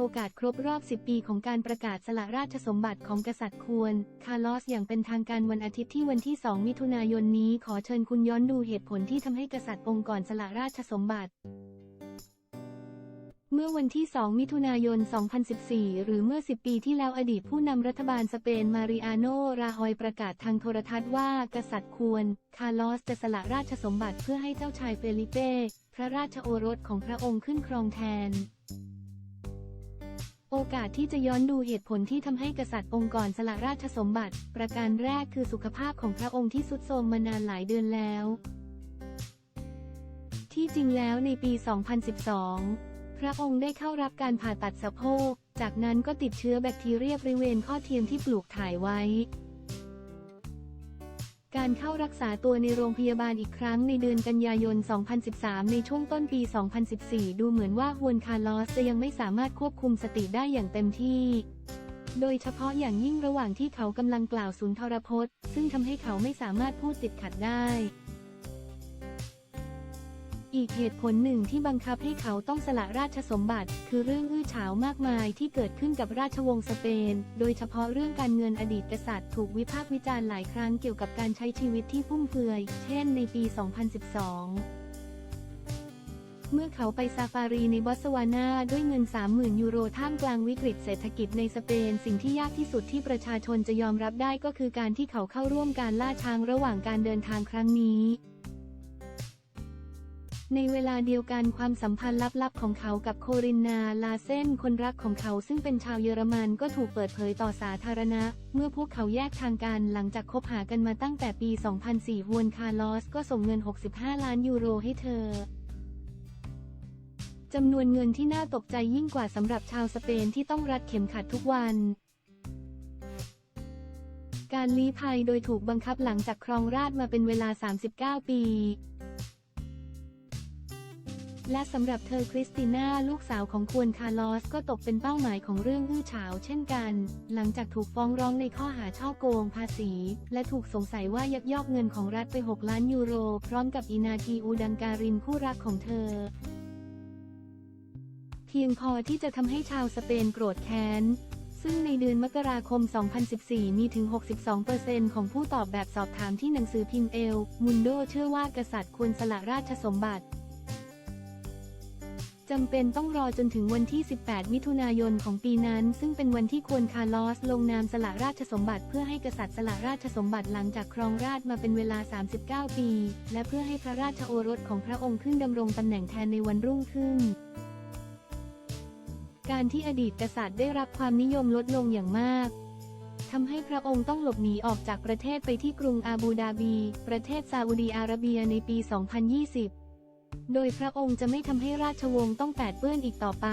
อกาสครบรอบ 10 ปีของการประกาศสละราชสมบัติของกษัตริย์ควร คาร์ลอสอย่างเป็นทางการวันอาทิตย์ที่วันที่ 2 มิถุนายนนี้ขอเชิญคุณย้อนดูเหตุผลที่ทำให้กษัตริย์องค์ก่อนสละราชสมบัติเมื่อวันที่ 2 มิถุนายน 2014 หรือเมื่อ 10 ปีที่แล้วอดีตผู้นำรัฐบาลสเปน มาริอาโน ราฮอยประกาศทางโทรทัศน์ว่า กษัตริย์ควร คาร์ลอสจะสละราชสมบัติเพื่อให้เจ้าชายเฟลิเป้ พระราชโอรสของพระองค์ขึ้นครองแทน โอกาสที่จะย้อนดูเหตุผลที่ทำให้กษัตริย์องค์กรสละราชสมบัติ ประการแรกคือสุขภาพของพระองค์ที่ทรุดโทรมมานานหลายเดือนแล้ว ที่จริงแล้วในปี 2012 พระองค์ได้เข้ารับการผ่าตัดสะโพก จากนั้นก็ติดเชื้อแบคทีเรียบริเวณข้อเทียมที่ปลูกถ่ายไว้ การเข้ารักษาตัวในโรงพยาบาลอีกครั้งในเดือนกันยายน 2013 ในช่วงต้นปี 2014 ดูเหมือนว่าฮวนคาร์ลอสจะยังไม่สามารถควบคุมสติได้อย่างเต็มที่ โดยเฉพาะอย่างยิ่งระหว่างที่เขากำลังกล่าวสุนทรพจน์ ซึ่งทำให้เขาไม่สามารถพูดติดขัดได้ อีกเหตุผลหนึ่งที่บังคับให้เขาต้องสละราชสมบัติ คือเรื่องอื้อฉาวมากมายที่เกิดขึ้นกับราชวงศ์สเปน โดยเฉพาะเรื่องการเงินอดีตกษัตริย์ถูกวิพากษ์วิจารณ์หลายครั้งเกี่ยวกับการใช้ชีวิตที่ฟุ่มเฟือย เช่นในปี 2012เมื่อเขาไปซาฟารีในบอสวานาด้วยเงิน 30,000 ยูโรท่ามกลางวิกฤตเศรษฐกิจในสเปน สิ่งที่ยากที่สุดที่ประชาชนจะยอมรับได้ก็คือการที่เขาเข้าร่วมการล่าช้างระหว่างการเดินทางครั้งนี้ ในเวลาเดียวกันความสัมพันธ์ลับๆ ของเขากับโครินนาลาเซนคนรักของเขาซึ่งเป็นชาวเยอรมันก็ถูกเปิดเผยต่อสาธารณะ เมื่อพวกเขาแยกทางกันหลังจากคบหากันมาตั้งแต่ปี 2004ฮวนคาร์ลอสก็ส่งเงิน 65 ล้านยูโรให้เธอจำนวนเงินที่น่าตกใจยิ่งกว่าสำหรับชาวสเปนที่ต้องรัดเข็มขัดทุกวันการลี้ภัยโดยถูกบังคับหลังจากครองราชมาเป็นเวลา 39 ปี และสำหรับเธอคริสติน่าลูกสาวของควรคาร์ลอสก็ตกเป็นเป้าหมายของเรื่องอื้อฉาวเช่นกัน หลังจากถูกฟ้องร้องในข้อหาช่อโกงภาษี และถูกสงสัยว่ายักยอกเงินของรัฐไป 6 ล้านยูโร พร้อมกับอินาทีอูดังการินคู่รักของเธอเพียงพอที่จะทำให้ชาวสเปนโกรธแค้น ซึ่งในเดือนมกราคม 2014 มีถึง 62%ของผู้ตอบแบบสอบถามที่หนังสือพิมพ์เอล มุนโดเชื่อว่ากษัตริย์ควรสละราชสมบัติ จำเป็นต้องรอจนถึงวันที่ 18 มิถุนายนของปีนั้น ซึ่งเป็นวันที่ควรคาร์ลอส ลงนามสละราชสมบัติ เพื่อให้กษัตริย์สละราชสมบัติหลังจากครองราชมาเป็นเวลา 39 ปี และเพื่อให้พระราชโอรสของพระองค์ขึ้นดำรงตำแหน่งแทนในวันรุ่งขึ้น การที่อดีตกษัตริย์ได้รับความนิยมลดลงอย่างมากทำให้พระองค์ต้องหลบหนีออกจากประเทศไปที่กรุงอาบูดาบี ประเทศซาอุดีอาระเบียในปี 2020 โดยพระองค์จะไม่ทำให้ราชวงศ์ต้องแปดเปื้อนอีกต่อไป